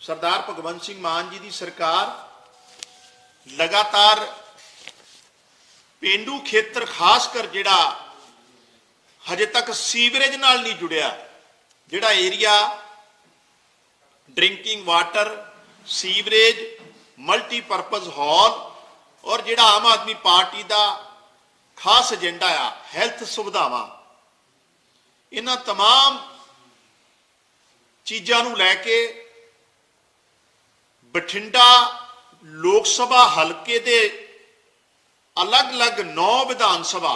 ਸਰਦਾਰ ਭਗਵੰਤ ਸਿੰਘ ਮਾਨ ਜੀ ਦੀ ਸਰਕਾਰ ਲਗਾਤਾਰ ਪੇਂਡੂ ਖੇਤਰ ਖਾਸ ਕਰ ਜਿਹੜਾ ਹਜੇ ਤੱਕ ਸੀਵਰੇਜ ਨਾਲ ਨਹੀਂ ਜੁੜਿਆ ਜਿਹੜਾ area drinking water sewerage multipurpose hall ਔਰ ਜਿਹੜਾ ਆਮ ਆਦਮੀ ਪਾਰਟੀ ਦਾ ਖਾਸ ਏਜੰਡਾ ਆ ਹੈਲਥ ਸੁਵਿਧਾਵਾਂ ਇਹਨਾਂ तमाम ਚੀਜ਼ਾਂ ਨੂੰ ਲੈ ਕੇ ਬਠਿੰਡਾ ਲੋਕ ਸਭਾ ਹਲਕੇ ਦੇ ਅਲੱਗ-ਅਲੱਗ 9 ਵਿਧਾਨ ਸਭਾ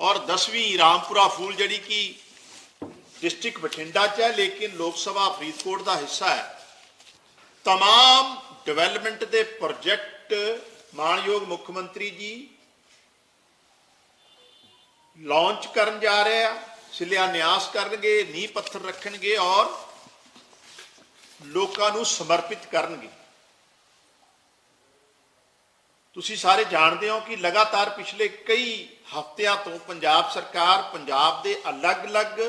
ਔਰ 10ਵੀਂ ਰਾਮਪੁਰਾ ਫੂਲ ਜਿਹੜੀ ਕਿ ਡਿਸਟ੍ਰਿਕਟ ਬਠਿੰਡਾ ਚ ਹੈ ਲੇਕਿਨ ਲੋਕ ਸਭਾ ਫਰੀਦਕੋਟ ਦਾ ਹਿੱਸਾ ਹੈ तमाम ਡਿਵੈਲਪਮੈਂਟ ਦੇ ਪ੍ਰੋਜੈਕਟ ਮਾਨਯੋਗ ਮੁੱਖ ਮੰਤਰੀ ਜੀ ਲਾਂਚ ਕਰਨ ਜਾ ਰਹੇ ਆ ਸ਼ਿਲਾਨਿਆਸ ਕਰਨਗੇ ਨੀਂਹ ਪੱਥਰ ਰੱਖਣਗੇ ਔਰ ਲੋਕਾਂ ਨੂੰ ਸਮਰਪਿਤ ਕਰਨਗੇ। ਤੁਸੀਂ ਸਾਰੇ ਜਾਣਦੇ ਹੋ ਕਿ ਲਗਾਤਾਰ ਪਿਛਲੇ ਕਈ ਹਫ਼ਤਿਆਂ ਤੋਂ ਪੰਜਾਬ ਸਰਕਾਰ ਪੰਜਾਬ ਦੇ ਅਲੱਗ-ਅਲੱਗ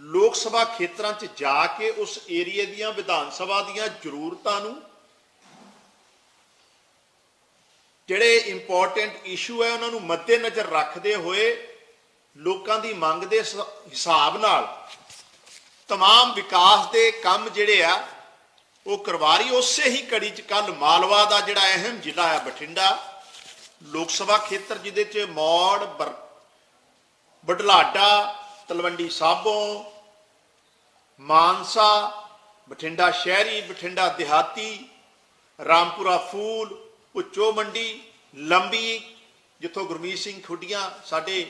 ਲੋਕ ਸਭਾ ਖੇਤਰਾਂ 'ਚ ਜਾ ਕੇ ਉਸ ਏਰੀਏ ਦੀਆਂ ਵਿਧਾਨ ਸਭਾ ਦੀਆਂ ਜ਼ਰੂਰਤਾਂ ਨੂੰ ਜਿਹੜੇ ਇੰਪੋਰਟੈਂਟ ਇਸ਼ੂ ਹੈ ਉਹਨਾਂ ਨੂੰ ਮੱਦੇਨਜ਼ਰ ਰੱਖਦੇ ਹੋਏ ਲੋਕਾਂ ਦੀ ਮੰਗ ਦੇ ਹਿਸਾਬ ਨਾਲ तमाम ਵਿਕਾਸ ਦੇ ਕੰਮ ਜਿਹੜੇ ਆ ਉਹ ਕਰਵਾ ਰਹੀ ਉਸੇ ਹੀ ਕੜੀ ਚ ਕੱਲ ਮਾਲਵਾ ਦਾ ਜਿਹੜਾ ਅਹਿਮ ਜ਼ਿਲ੍ਹਾ ਹੈ ਬਠਿੰਡਾ ਲੋਕ ਸਭਾ ਖੇਤਰ ਜਿਹਦੇ ਚ ਮੌੜ ਬਰ- ਬਡਲਾਡਾ ਤਲਵੰਡੀ ਸਾਬੋ ਮਾਨਸਾ ਬਠਿੰਡਾ ਸ਼ਹਿਰੀ ਬਠਿੰਡਾ ਦਿਹਾਤੀ ਰਾਮਪੁਰਾ ਫੂਲ ਉੱਚੋ ਮੰਡੀ ਲੰਬੀ ਜਿੱਥੋਂ ਗੁਰਮੀਤ ਸਿੰਘ ਖੁੱਡੀਆਂ ਸਾਡੇ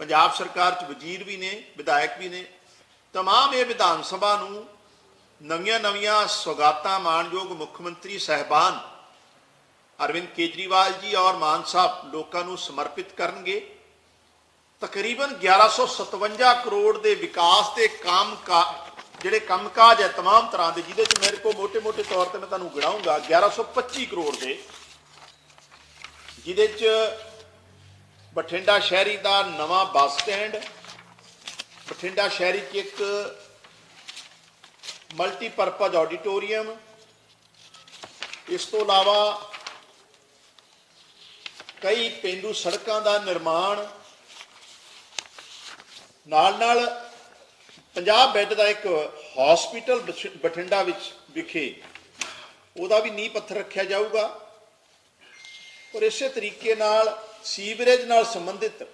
ਪੰਜਾਬ ਸਰਕਾਰ ਚ ਵਜ਼ੀਰ ਵੀ ਨੇ ਵਿਧਾਇਕ ਵੀ ਨੇ ਤਮਾਮ ਇਹ ਵਿਧਾਨ ਸਭਾ ਨੂੰ ਨਵੀਆਂ-ਨਵੀਆਂ ਸੁਗਾਤਾਂ ਮਾਨਯੋਗ ਮੁੱਖ ਮੰਤਰੀ ਸਹਿਬਾਨ ਅਰਵਿੰਦ ਕੇਜਰੀਵਾਲ ਜੀ ਔਰ ਮਾਨ ਸਾਹਿਬ ਲੋਕਾਂ ਨੂੰ ਸਮਰਪਿਤ ਕਰਨਗੇ ਤਕਰੀਬਨ 1157 ਕਰੋੜ ਦੇ ਵਿਕਾਸ ਤੇ ਕੰਮ ਜਿਹੜੇ ਕੰਮ ਕਾਜ ਹੈ तमाम ਤਰ੍ਹਾਂ ਦੇ ਜਿਹਦੇ ਚ ਮੇਰੇ ਕੋਲ ਮੋٹے-ਮੋٹے ਤੌਰ ਤੇ ਮੈਂ ਤੁਹਾਨੂੰ ਗਿਣਾਉਂਗਾ 1125 ਕਰੋੜ ਦੇ ਜਿਹਦੇ ਚ ਬਠਿੰਡਾ ਸ਼ਹਿਰੀ ਦਾ ਨਵਾਂ ਬੱਸ ਸਟੈਂਡ ਬਠਿੰਡਾ ਸ਼ਹਿਰੀ 'ਚ ਇੱਕ ਮਲਟੀਪਰਪਸ ਆਡੀਟੋਰੀਅਮ ਇਸ ਤੋਂ ਇਲਾਵਾ ਕਈ ਪਿੰਡੂ ਸੜਕਾਂ ਦਾ ਨਿਰਮਾਣ। ਨਾਲ ਨਾਲ 50 ਬੈੱਡ ਦਾ ਇੱਕ ਹਸਪੀਟਲ ਬਠਿੰਡਾ ਵਿੱਚ ਵਿਖੇ। ਉਹਦਾ ਵੀ ਨੀਂਹ ਪੱਥਰ ਰੱਖਿਆ ਜਾਊਗਾ। ਔਰ ਇਸੇ ਤਰੀਕੇ ਨਾਲ ਸੀਵਰੇਜ ਨਾਲ ਸੰਬੰਧਿਤ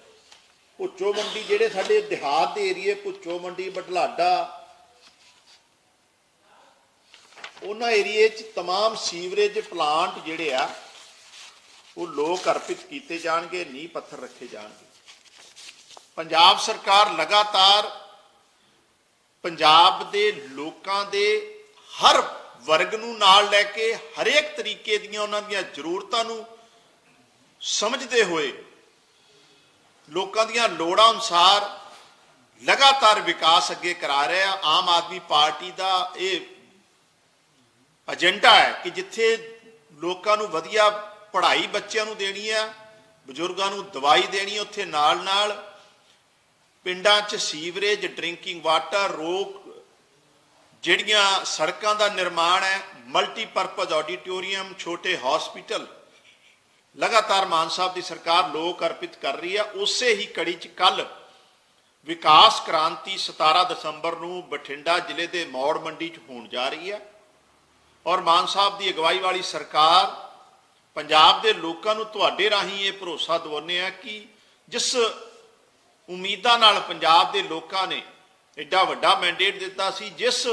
ਭੁੱਚੋ ਮੰਡੀ ਜਿਹੜੇ ਸਾਡੇ ਦਿਹਾਤ ਦੇ ਏਰੀਏ ਭੁੱਚੋ ਮੰਡੀ ਬਟਲਾਡਾ ਉਹਨਾਂ ਏਰੀਏ 'ਚ तमाम ਸੀਵਰੇਜ ਪਲਾਂਟ ਜਿਹੜੇ ਆ ਉਹ ਲੋਕ ਅਰਪਿਤ ਕੀਤੇ ਜਾਣਗੇ ਨੀਂਹ ਪੱਥਰ ਰੱਖੇ ਜਾਣਗੇ ਪੰਜਾਬ ਸਰਕਾਰ ਲਗਾਤਾਰ ਪੰਜਾਬ ਦੇ ਲੋਕਾਂ ਦੇ ਹਰ ਵਰਗ ਨੂੰ ਨਾਲ ਲੈ ਕੇ ਹਰੇਕ ਤਰੀਕੇ ਦੀਆਂ ਉਹਨਾਂ ਦੀਆਂ ਜ਼ਰੂਰਤਾਂ ਨੂੰ ਸਮਝਦੇ ਹੋਏ ਲੋਕਾਂ ਦੀਆਂ ਲੋੜਾਂ ਅਨੁਸਾਰ ਲਗਾਤਾਰ ਵਿਕਾਸ ਅੱਗੇ ਕਰਾ ਰਿਹਾ ਆਮ ਆਦਮੀ ਪਾਰਟੀ ਦਾ ਇਹ ਏਜੰਡਾ ਹੈ ਕਿ ਜਿੱਥੇ ਲੋਕਾਂ ਨੂੰ ਵਧੀਆ ਪੜ੍ਹਾਈ ਬੱਚਿਆਂ ਨੂੰ ਦੇਣੀ ਹੈ, ਬਜ਼ੁਰਗਾਂ ਨੂੰ ਦਵਾਈ ਦੇਣੀ ਉੱਥੇ ਨਾਲ ਨਾਲ ਪਿੰਡਾਂ 'ਚ ਸੀਵਰੇਜ, ਡਰਿੰਕਿੰਗ ਵਾਟਰ, ਰੋਕ ਜਿਹੜੀਆਂ ਸੜਕਾਂ ਦਾ ਨਿਰਮਾਣ ਹੈ ਮਲਟੀਪਰਪਸ ਆਡੀਟੋਰੀਅਮ ਛੋਟੇ ਹਸਪੀਟਲ ਲਗਾਤਾਰ ਮਾਨ ਸਾਹਿਬ ਦੀ ਸਰਕਾਰ ਲੋਕ ਅਰਪਿਤ ਕਰ ਰਹੀ ਹੈ, ਉਸੇ ਹੀ ਕੜੀ 'ਚ ਕੱਲ ਵਿਕਾਸ ਕ੍ਰਾਂਤੀ 17 ਦਸੰਬਰ ਨੂੰ ਬਠਿੰਡਾ ਜ਼ਿਲ੍ਹੇ ਦੇ ਮੌੜ ਮੰਡੀ 'ਚ ਹੋਣ ਜਾ ਰਹੀ ਹੈ ਔਰ ਮਾਨ ਸਾਹਿਬ ਦੀ ਅਗਵਾਈ ਵਾਲੀ ਸਰਕਾਰ ਪੰਜਾਬ ਦੇ ਲੋਕਾਂ ਨੂੰ ਤੁਹਾਡੇ ਰਾਹੀਂ ਇਹ ਭਰੋਸਾ ਦਿਵਾਉਂਦੇ ਆ ਕਿ ਜਿਸ ਉਮੀਦਾਂ ਨਾਲ ਪੰਜਾਬ ਦੇ ਲੋਕਾਂ ਨੇ ਐਡਾ ਵੱਡਾ ਮੈਂਡੇਟ ਦਿੱਤਾ ਸੀ, ਜਿਸ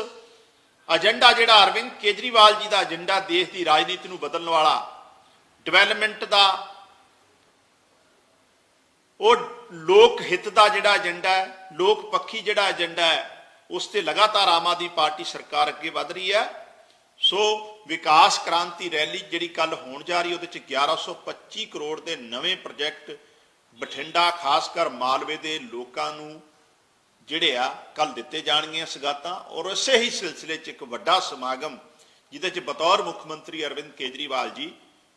ਏਜੰਡਾ ਜਿਹੜਾ ਅਰਵਿੰਦ ਕੇਜਰੀਵਾਲ ਜੀ ਦਾ ਏਜੰਡਾ ਦੇਸ਼ ਦੀ ਰਾਜਨੀਤੀ ਨੂੰ ਬਦਲਣ ਵਾਲਾ ਡਿਵੈਲਪਮੈਂਟ ਦਾ, ਉਹ ਲੋਕ ਹਿੱਤ ਦਾ ਜਿਹੜਾ ਏਜੰਡਾ ਹੈ, ਲੋਕ ਪੱਖੀ ਜਿਹੜਾ ਏਜੰਡਾ ਹੈ, ਉਸ ਤੇ ਲਗਾਤਾਰ ਆਮ ਆਦਮੀ ਪਾਰਟੀ ਸਰਕਾਰ ਅੱਗੇ ਵਧ ਰਹੀ ਹੈ। ਸੋ ਵਿਕਾਸ ਕ੍ਰਾਂਤੀ ਰੈਲੀ ਜਿਹੜੀ ਕੱਲ ਹੋਣ ਜਾ ਰਹੀ ਉਹਦੇ ਚ 1125 ਕਰੋੜ ਦੇ ਨਵੇਂ ਪ੍ਰੋਜੈਕਟ ਬਠਿੰਡਾ, ਖਾਸ ਕਰ ਮਾਲਵੇ ਦੇ ਲੋਕਾਂ ਨੂੰ ਜਿਹੜੇ ਆ ਕੱਲ ਦਿੱਤੇ ਜਾਣਗੀਆਂ ਸਗਾਤਾਂ। ਔਰ ਇਸੇ ਹੀ ਸਿਲਸਿਲੇ 'ਚ ਇੱਕ ਵੱਡਾ ਸਮਾਗਮ, ਜਿਹਦੇ 'ਚ ਬਤੌਰ ਮੁੱਖ ਮੰਤਰੀ ਅਰਵਿੰਦ ਕੇਜਰੀਵਾਲ ਜੀ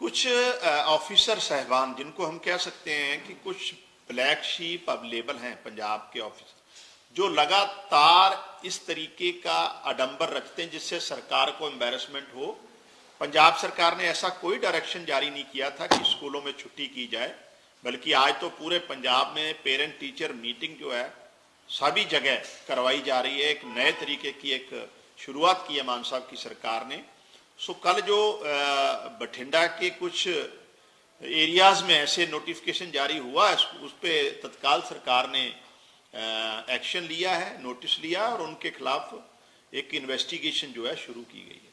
کچھ آفیسر صاحبان جن کو ہم کہہ سکتے ہیں کہ کچھ بلیک شیپ اب لیبل ہیں پنجاب کے آفیسر جو لگاتار اس طریقے کا اڈمبر رکھتے ہیں جس سے سرکار کو امبیرسمنٹ ہو۔ پنجاب سرکار نے ایسا کوئی ڈائریکشن جاری نہیں کیا تھا کہ اسکولوں میں چھٹی کی جائے، بلکہ آج تو پورے پنجاب میں پیرنٹ ٹیچر میٹنگ جو ہے، سبھی جگہ کروائی جا رہی ہے۔ ایک نئے طریقے کی ایک شروعات کی ہے مان صاحب کی سرکار نے۔ سو کل جو بٹھنڈا کے کچھ ایریاز میں ایسے نوٹیفکیشن جاری ہوا، اس پہ تتکال سرکار نے ایکشن لیا ہے نوٹس لیا اور ان کے خلاف ایک انویسٹیگیشن جو ہے شروع کی گئی ہے۔